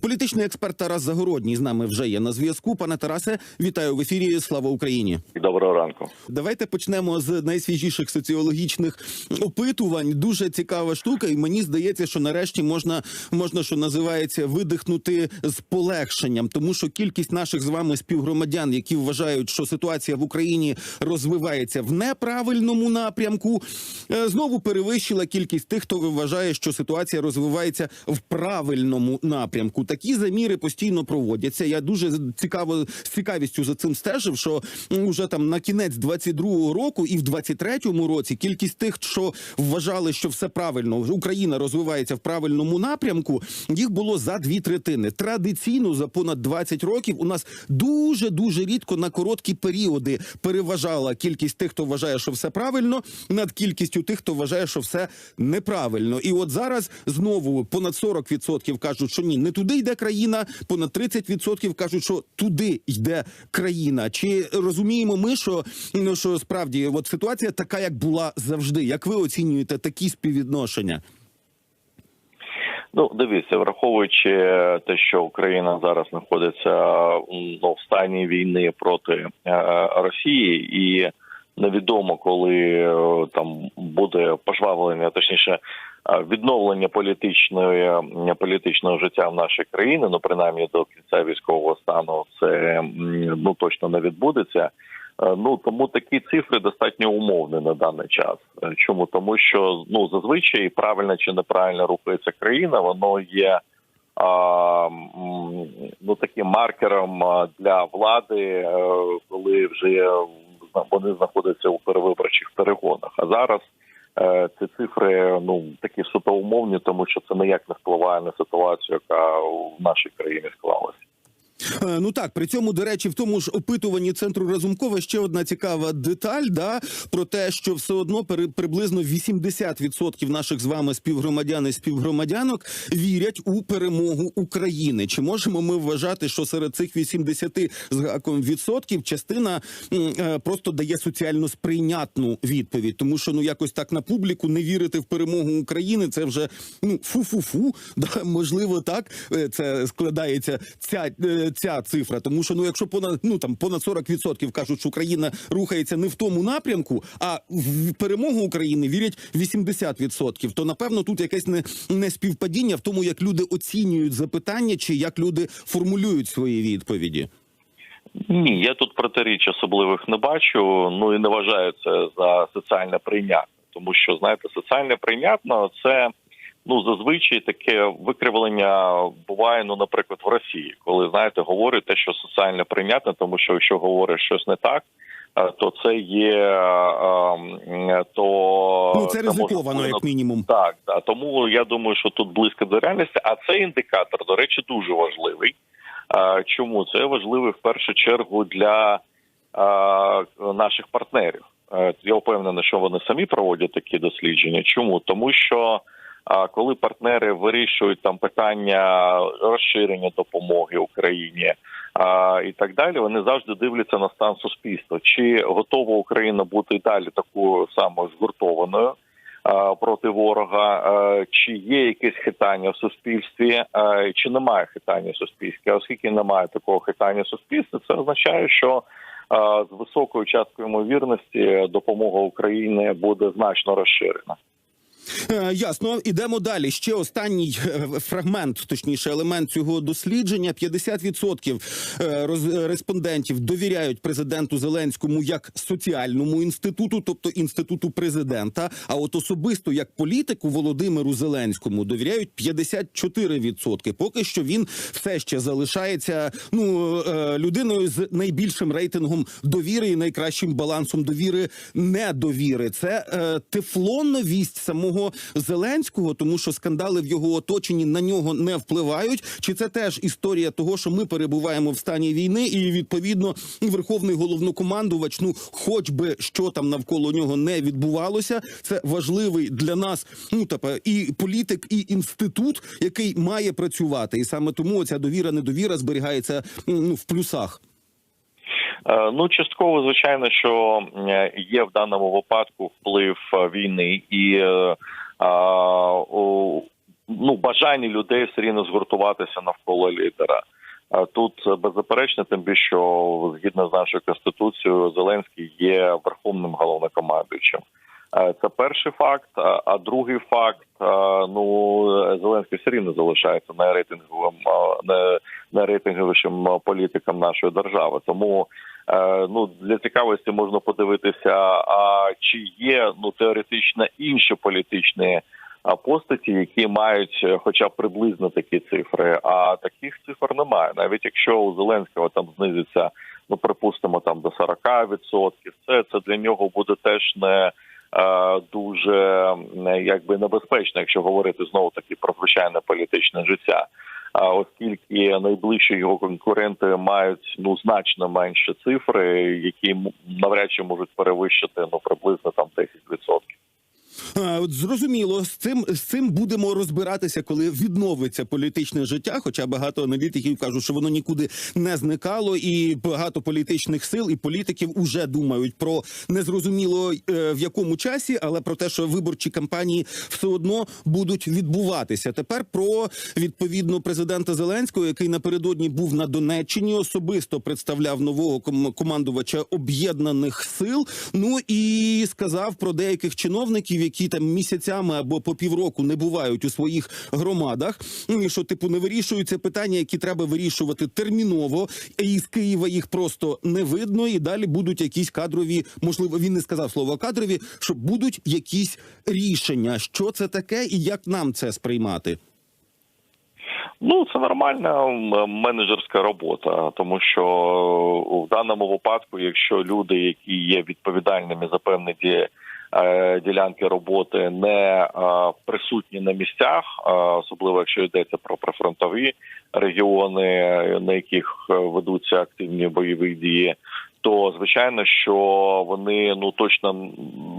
Політичний експерт Тарас Загородній з нами вже є на зв'язку. Пане Тарасе, вітаю в ефірі. Слава Україні. Доброго ранку. Давайте почнемо з найсвіжіших соціологічних опитувань. Дуже цікава штука, і мені здається, що нарешті можна можна, що називається, видихнути з полегшенням, тому що кількість наших з вами співгромадян, які вважають, що ситуація в Україні розвивається в неправильному напрямку, е, знову перевищила кількість тих, хто вважає, що ситуація розвивається в правильному напрямку. Такі заміри постійно проводяться. Я дуже цікаво з цікавістю за цим стежив, що м, уже там на кінець 22-го року і в 23-му році кількість тих, що вважали, що все правильно, Україна розвивається в правильному напрямку, їх було за дві третини. Традиційно за понад 20 років у нас дуже дуже рідко на короткі періоди переважала кількість тих, хто вважає, що все правильно, над кількістю тих, хто вважає, що все неправильно. І от зараз знову понад 40% кажуть, що ні, не туди йде країна, понад 30% кажуть, що туди йде країна. Чи розуміємо ми, що, ну, що справді от ситуація така, як була завжди? Як ви оцінюєте такі співвідношення? Ну, дивіться, враховуючи те, що Україна зараз знаходиться ну, в стані війни проти е, Росії, і невідомо, коли е, там буде пожвавлення, точніше. е, Відновлення політичної політичного життя в нашій країні, ну принаймні до кінця військового стану, це ну точно не відбудеться. Е, Ну тому такі цифри достатньо умовні на даний час. Е, Чому тому, що ну зазвичай правильно чи неправильно рухається країна, воно є а, ну таким маркером для влади, е, коли вже вони знаходяться у перевиборчих перегонах. А зараз е, ці цифри ну такі суто умовні, тому що це ніяк не впливає на ситуацію, яка в нашій країні склалася. Е, Ну так, при цьому, до речі, в тому ж опитуванні центру Разумкова ще одна цікава деталь, да, про те, що все одно приблизно 80% наших з вами співгромадян і співгромадянок вірять у перемогу України. Чи можемо ми вважати, що серед цих 80 з гаком відсотків частина е, просто дає соціально сприйнятну відповідь, тому що ну якось так на публіку не вірити в перемогу України, це вже ну фу-фу-фу. Да, можливо, так е, це складається ця, ця цифра. Тому що ну, якщо понад ну там понад 40% кажуть, що Україна рухається не в тому напрямку, а в перемогу України вірять 80%, то напевно тут якесь не, не співпадіння в тому, як люди оцінюють запитання, чи як люди формулюють свої відповіді. Ні, я тут протиріч особливих не бачу. Ну і не вважаю це за соціально прийнятне, тому що знаєте, соціально прийнятно це ну зазвичай таке викривлення буває. Ну, наприклад, в Росії, коли знаєте, говорить те, що соціально прийнятне, тому що якщо говориш щось не так. е, То це є е, ем, то Ну це ризиковано, як мінімум. так, так. Тому я думаю, що тут близько до реальності. А цей індикатор, до речі, дуже важливий. Чому це важливий в першу чергу для наших партнерів? Е, Я впевнений, що вони самі проводять такі дослідження. Чому? Тому що коли партнери вирішують там питання розширення допомоги Україні і так далі, вони завжди дивляться на стан суспільства. Чи готова Україна бути і далі такою самою згуртованою? проти ворога, чи є якесь хитання в суспільстві, чи немає хитання в суспільстві. А оскільки немає такого хитання в суспільстві, це означає, що з високою часткою ймовірності допомога Україні буде значно розширена. Е, Ясно, ідемо далі. Ще останній е, фрагмент, точніше, елемент цього дослідження: 50% е, респондентів довіряють президенту Зеленському як соціальному інституту, тобто інституту президента. А от особисто як політику Володимиру Зеленському довіряють 54%. Поки що він все ще залишається ну людиною з найбільшим рейтингом довіри і найкращим балансом довіри недовіри. Це е, тефлонновість самого Зеленського, тому що скандали в його оточенні на нього не впливають. Чи це теж історія того, що ми перебуваємо в стані війни, і відповідно верховний головнокомандувач, ну хоч би що там навколо нього не відбувалося, це важливий для нас. Ну тепер і політик, і інститут, який має працювати, і саме тому ця довіра, недовіра зберігається ну в плюсах. Е, Ну, частково, звичайно, що є в даному випадку вплив е, війни, і е, ну бажання людей все рівно згуртуватися навколо лідера. Тут беззаперечно, тим більше, що згідно з нашою конституцією, Зеленський є верховним головнокомандуючим. Це перший факт. А другий факт: ну Зеленський все рівно залишається найрейтинговим е, не- найрейтинговішим е, політиком нашої держави. Тому ну для цікавості можна подивитися, а чи є ну теоретично інші політичні постаті, які мають е, хоча б приблизно такі цифри. А таких цифр немає. Навіть якщо у Зеленського там знизиться, ну припустимо, там до 40%, це, це для нього буде теж не. е, Дуже е, якби небезпечно, якщо говорити знову таки про звичайне політичне життя. А оскільки найближчі його конкуренти мають ну значно менші цифри, які навряд чи можуть перевищити ну приблизно там 10%. А, От зрозуміло, з цим з цим будемо розбиратися, коли відновиться політичне життя. Хоча багато аналітиків кажуть, що воно нікуди не зникало, і багато політичних сил і політиків уже думають про незрозуміло е, в якому часі, але про те, що виборчі кампанії все одно будуть відбуватися. Тепер про відповідно президента Зеленського, який напередодні був на Донеччині, особисто представляв нового ком- командувача об'єднаних сил. Ну і сказав про деяких чиновників, які там місяцями або по півроку не бувають у своїх громадах. Ну і що, типу, не вирішуються питання, які треба вирішувати терміново, і з Києва їх просто не видно. І далі будуть якісь кадрові, можливо, він не сказав слово кадрові, що будуть якісь рішення. Що це таке, і як нам це сприймати? Ну, це нормальна менеджерська робота, тому що в даному випадку, якщо люди, які є відповідальними за певні ді- е, ділянки роботи, не е, присутні на місцях, е, особливо якщо йдеться про прифронтові регіони, е, на яких е, ведуться активні бойові дії. То звичайно, що вони ну точно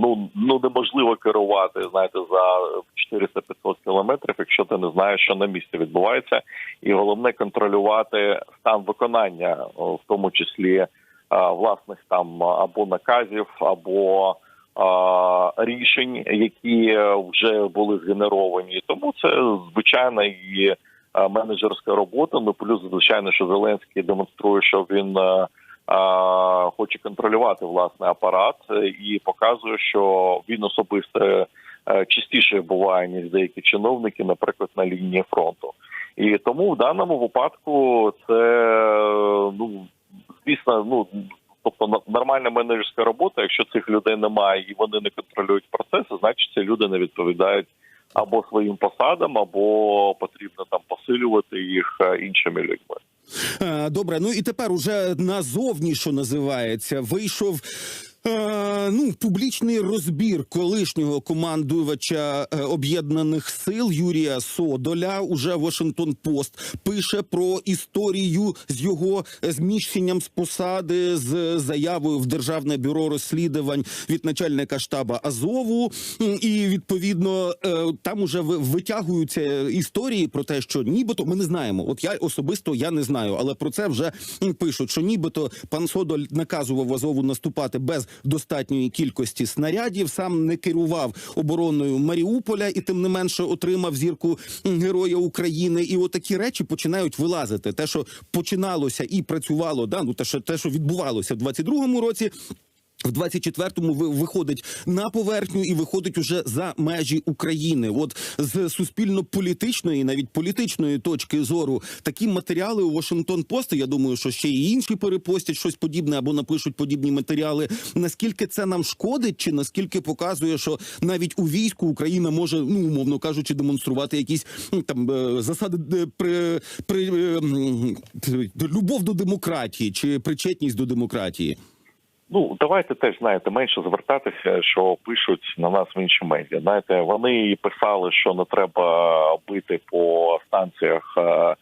ну ну неможливо керувати, знаєте, за 400-500 кілометрів, якщо ти не знаєш, що на місці відбувається, і головне контролювати стан виконання, в тому числі власних там або наказів, або рішень, які е, вже були згенеровані. Тому це звичайна і менеджерська робота. Ну плюс, звичайно, що Зеленський демонструє, що він. е, Хоче контролювати власний апарат і показує, що він особисто е, частіше буває ніж деякі чиновники, наприклад, на лінії фронту. І тому в даному випадку це ну звісно, ну тобто на- нормальна менеджерська робота. Якщо цих людей немає і вони не контролюють процеси, значить ці люди не відповідають або своїм посадам, або потрібно там посилювати їх е, іншими людьми. Е, Добре, ну і тепер уже назовні, що називається, вийшов. Е, ну, публічний розбір колишнього командувача е, об'єднаних сил Юрія Содоля. Уже Вашингтон Пост пише про історію з його зміщенням з посади з заявою в державне бюро розслідувань від начальника штаба Азову. І відповідно е, там уже ви- витягуються історії про те, що нібито ми не знаємо. От я особисто я не знаю, але про це вже пишуть, що нібито пан Содоль наказував Азову наступати без достатньої кількості снарядів. Сам не керував обороною Маріуполя і тим не менше отримав зірку Героя України. І отакі речі починають вилазити. Те, що починалося і працювало, да ну те, що те, що відбувалося в 22-му році. В 24-му ви- виходить на поверхню і виходить уже за межі України. От з суспільно-політичної, навіть політичної точки зору, такі матеріали у Вашингтон Пост, я думаю, що ще і інші перепостять щось подібне або напишуть подібні матеріали. Наскільки це нам шкодить, чи наскільки показує, що навіть у війську Україна може, ну умовно кажучи, демонструвати якісь там е, засади е, при, при е, любов до демократії чи причетність до демократії. Ну давайте теж знаєте менше звертатися, що пишуть на нас в інші медіа. Знаєте, вони писали, що не треба бити по станціях. е, е,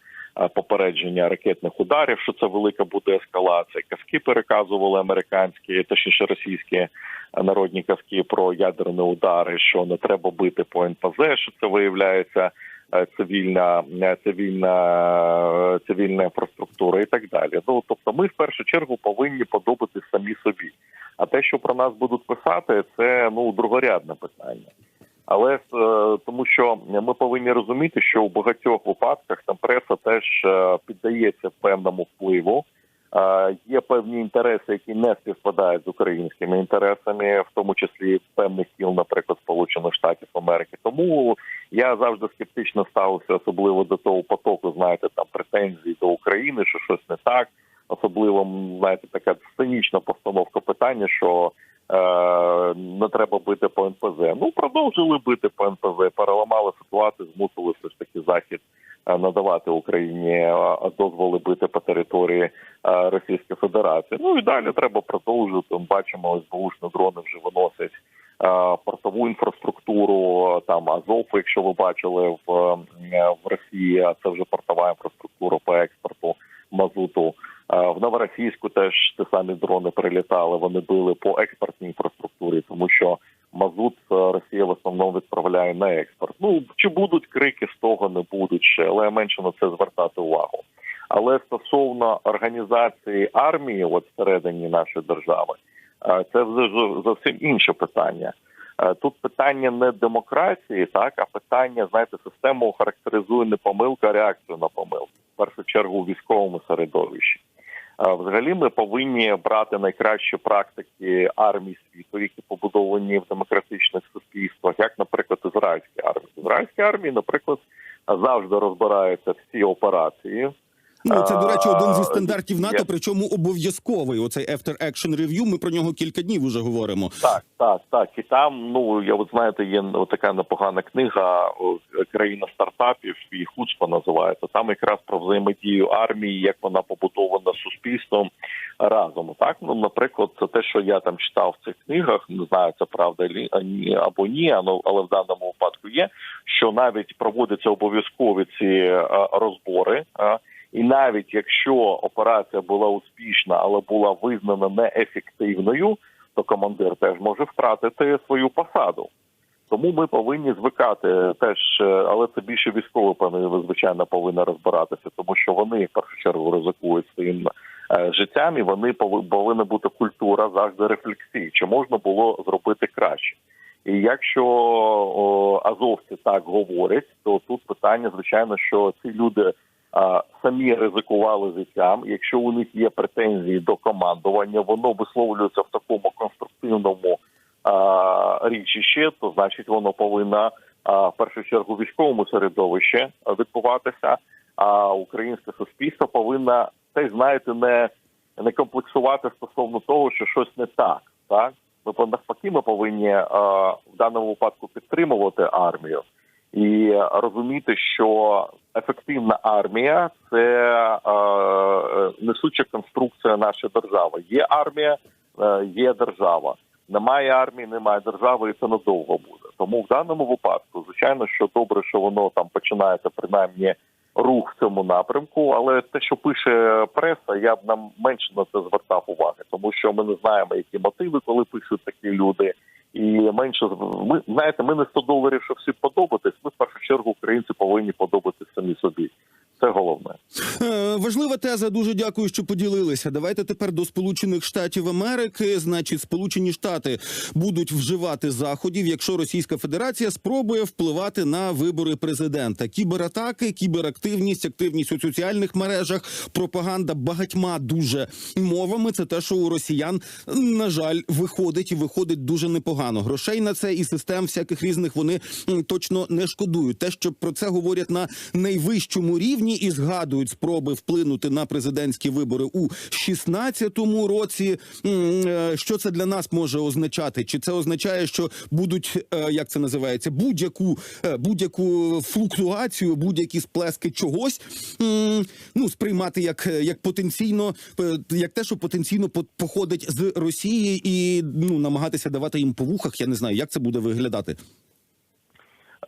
Попередження ракетних ударів, що це велика буде ескалація. Казки переказували американські, точніше російські е, народні казки про ядерні удари, що не треба бити по НПЗ, що це виявляється цивільна, е, цивільна, е, цивільна інфраструктура і так далі. Ну тобто, ми в першу чергу повинні подобати самі собі. А те, що про нас будуть писати, це ну другорядне питання. Але е, тому, що ми повинні розуміти, що у багатьох випадках там преса теж е, піддається певному впливу. Є певні інтереси, які не співпадають з українськими інтересами, в тому числі певних кіл, наприклад, Сполучених Штатів Америки. Тому я завжди скептично ставився, особливо до того потоку, знаєте, там претензій до України, що щось не так. Особливо знаєте, така сценічна постановка питання, що е, не треба бити по НПЗ. Ну продовжили бити по НПЗ, переламали ситуацію, змусили все ж таки захід е, надавати Україні е, дозволи бити по території Російської Федерації. Ну і далі треба продовжувати. Ми Бачимо, ось бушні дрони вже виносять е, портову інфраструктуру. е, Там Азов, якщо ви бачили в, е, в Росії, це вже портова інфраструктура по експорту мазуту. Е, В Новоросійську теж ті самі дрони прилітали. Вони били по експортній інфраструктурі, тому що мазут е, Росія в основному відправляє на експорт. Ну чи будуть крики з того, не будуть ще, але менше на це звертати увагу. Але стосовно організації армії, от всередині нашої держави, е, це зовсім інше питання. Е, Тут питання не демократії, так а питання, знаєте, систему характеризує не помилка, а реакцію на помилку. В першу чергу у військовому середовищі. Е, Взагалі, ми повинні брати найкращі практики армій світу, які побудовані в демократичних суспільствах, як, наприклад, ізраїльські армії. Ізраїльські армії, наприклад, завжди розбираються всі операції. Ну це до речі, один зі стандартів НАТО, причому обов'язковий. Оцей After Action Review, Ми про нього кілька днів уже говоримо. Так, так, так. І там, ну я от знаєте, є така непогана книга країна стартапів і Хуцпа називається. Там якраз про взаємодію армії, як вона побудована суспільством разом. Так, ну наприклад, це те, що я там читав в цих книгах, не знаю, це правда або ні, але, але в даному випадку є, що навіть проводяться обов'язкові ці розбори. І навіть якщо операція була успішна, але була визнана неефективною, то командир теж може втратити свою посаду. Тому ми повинні звикати теж, е, але це більше військові, певно, звичайно, повинні розбиратися, тому що вони в першу чергу ризикують своїм е, життям, і вони пови- повинна бути культура завжди рефлексії, чи можна було зробити краще. І якщо о, азовці так говорять, то тут питання, звичайно, що ці люди самі ризикували життям. Якщо у них є претензії до командування, воно висловлюється в такому конструктивному річищі, то значить воно повинно в першу чергу військовому середовищі відбуватися. А українське суспільство повинно теж знаєте не, не комплексувати стосовно того, що щось не так. Так ми навпаки, ми повинні в даному випадку підтримувати армію і розуміти, що ефективна армія це е, несуча конструкція нашої держави. Є армія, е, є держава. Немає армії, немає держави, і це надовго буде. Тому в даному випадку, звичайно, що добре, що воно там починається принаймні рух в цьому напрямку. Але те, що пише преса, я б нам менше на це звертав уваги, тому що ми не знаємо, які мотиви, коли пишуть такі люди. І менше ми знаєте, ми не 100 доларів, щоб всі подобатись. Ми в першу чергу українці повинні подобатись самі собі. Це головне. Е, важлива теза. Дуже дякую, що поділилися. Давайте тепер до Сполучених Штатів Америки. Значить, Сполучені Штати будуть вживати заходів, якщо Російська Федерація спробує впливати на вибори президента. Кібератаки, кіберактивність, активність у соціальних мережах, пропаганда багатьма дуже мовами. Це те, що у росіян на жаль виходить і виходить дуже непогано. Грошей на це і систем всяких різних вони точно не шкодують. Те, що про це говорять на найвищому рівні і згадують спроби вплинути на президентські вибори у 16-му році. Е, Що це для нас може означати? Чи це означає, що будуть е, як це називається, будь-яку е, будь-яку флуктуацію, будь-які сплески чогось ну сприймати як, як потенційно, як те, що потенційно по- походить з Росії, і ну намагатися давати їм по вухах. Я не знаю, як це буде виглядати.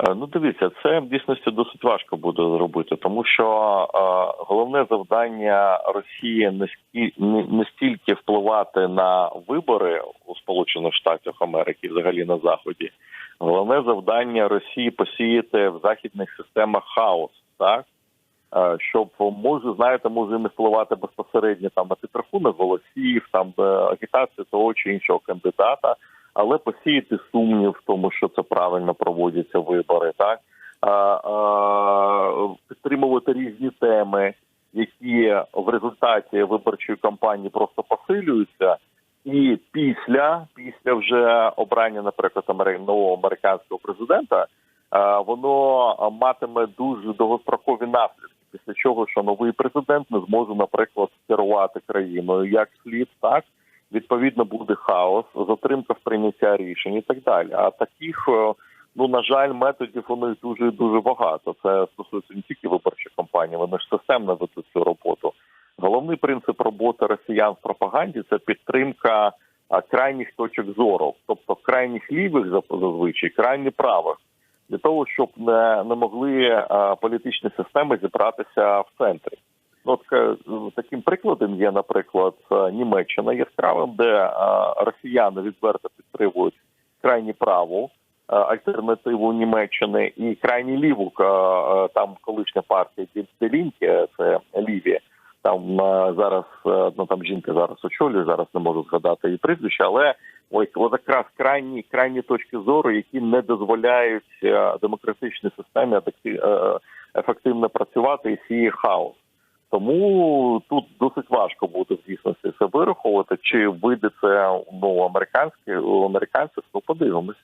Е, Ну, дивіться, це в дійсності досить важко буде зробити, тому що е, головне завдання Росії не скі- не, не стільки впливати на вибори у Сполучених Штатах Америки, взагалі на заході. Головне завдання Росії посіяти в західних системах хаос, так Е, щоб може знаєте, може не впливати безпосередньо там на підрахунок голосів, там е, агітацію того чи іншого кандидата. Але посіяти сумнів в тому, що це правильно проводяться вибори, так а, а, підтримувати різні теми, які в результаті виборчої кампанії просто посилюються. І після після вже обрання, наприклад, нового американського президента, воно матиме дуже довгострокові наслідки. Після чого що новий президент не зможе, наприклад, керувати країною як слід, так відповідно буде хаос, затримка в прийняття рішень і так далі. А таких, е, ну на жаль, методів у них дуже дуже багато. Це стосується не тільки виборчих кампаній, вони ж системно ведуть цю роботу. Головний принцип роботи росіян в пропаганді це підтримка крайніх точок зору, тобто крайніх лівих зазвичай, крайні правих, для того, щоб не, не могли а, політичні системи зібратися в центрі. Ну, от, е, таким прикладом є, наприклад, е, Німеччина яскравим, де е, росіяни відверто підтримують крайні праву альтернативу Німеччини і крайні ліву там колишня партія Ділінки, це ліві. Там зараз ну там жінка зараз очолює, зараз не можу згадати її прізвище, але ось от якраз крайні крайні точки зору, які не дозволяють демократичній системі ефективно працювати і сіє хаос. Тому тут досить важко буде в дійсності це вираховувати. Чи вийде це ну американське у американців? Ну подивимось.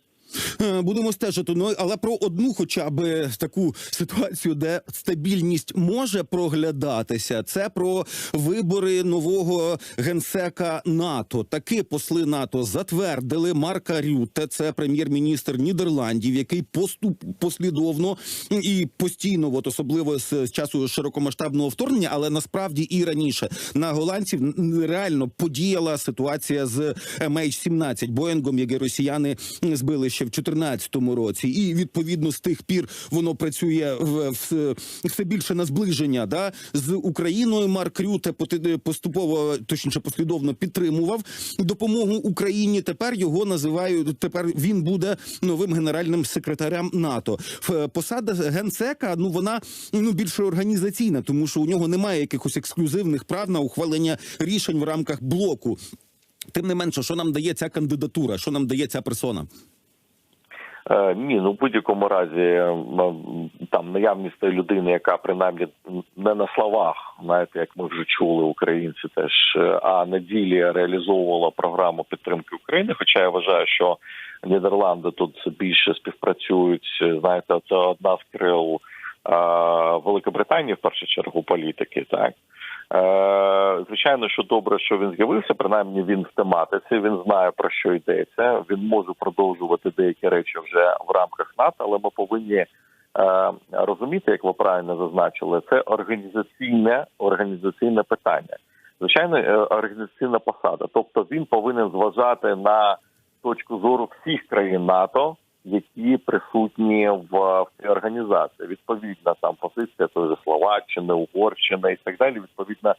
Е, Будемо стежити. Ну але про одну, хоча б таку ситуацію, де стабільність може проглядатися, це про вибори нового генсека НАТО. Таки посли НАТО затвердили Марка Рюте, це прем'єр-міністр Нідерландів, який поступ послідовно і постійно, от особливо з часу широкомасштабного вторгнення, але насправді і раніше на голландців реально подіяла ситуація з MH17 Боїнгом, який росіяни збили ще в 2014 році, і відповідно з тих пір воно працює в, в все більше на зближення. Да з Україною Марк Рюте поступово точніше послідовно підтримував допомогу Україні. Тепер його називають. Тепер він буде новим генеральним секретарем НАТО. Ф- Посада генсека. Ну вона ну більше організаційна, тому що у нього немає якихось ексклюзивних прав на ухвалення рішень в рамках блоку. Тим не менше, що нам дає ця кандидатура, що нам дає ця персона? Е, ні, ну в будь-якому разі там наявність людини, яка принаймні не на словах, знаєте, як ми вже чули, українці теж, е, а на ділі реалізовувала програму підтримки України. Хоча я вважаю, що Нідерланди тут більше співпрацюють. Знаєте, це одна з крил е, Великобританії в першу чергу політики, так. Е, звичайно, що добре, що він з'явився. Принаймні він в тематиці. Він знає про що йдеться. Він може продовжувати деякі речі вже в рамках НАТО, але ми повинні е, розуміти, як ви правильно зазначили, це організаційне організаційне питання. Звичайно, е, організаційна посада. Тобто він повинен зважати на точку зору всіх країн НАТО, які присутні в, в цій організації. Відповідна там позиція тої же Словаччини, Угорщини і так далі. Відповідно,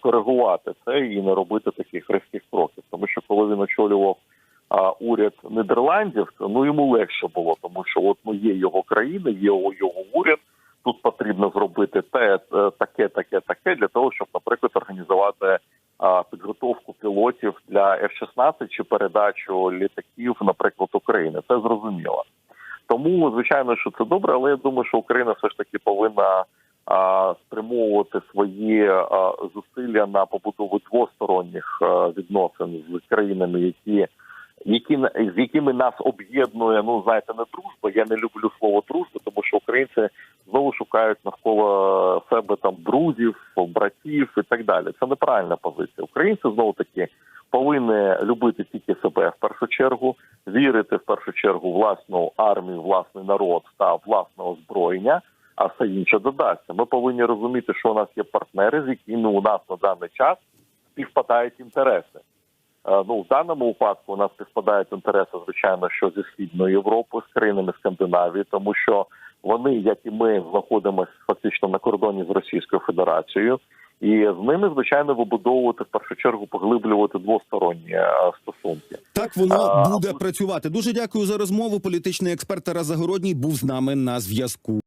коригувати це і не робити таких різких кроків. Тому що коли він очолював а, уряд Нідерландів, ну йому легше було, тому що от ну є його країна, є його його уряд. Тут потрібно зробити те, е, таке, таке, таке для того, щоб, наприклад, організувати а, підготовку пілотів для F-16 чи передачу літаків, наприклад, України. Це зрозуміло. Тому, звичайно, що це добре, але я думаю, що Україна все ж таки повинна а, спрямовувати свої а, зусилля на побудову двосторонніх а, відносин з країнами, які які з якими нас об'єднує, ну знаєте, не дружба. Я не люблю слово дружба, тому що українці знову шукають навколо себе там друзів, братів і так далі. Це неправильна позиція. Українці знову таки повинні любити тільки себе в першу чергу, вірити в першу чергу власну армію, власний народ та власне озброєння. А все інше додасться. Ми повинні розуміти, що у нас є партнери, з якими у нас на даний час співпадають інтереси. Е, Ну, в даному випадку у нас співпадають інтереси, звичайно, що зі східної Європи, з країнами Скандинавії, тому що вони, як і ми, знаходимося фактично на кордоні з Російською Федерацією, і з ними, звичайно, вибудовувати в першу чергу, поглиблювати двосторонні е, стосунки. Так воно А, буде працювати. Дуже дякую за розмову. Політичний експерт Тарас Загородній був з нами на зв'язку.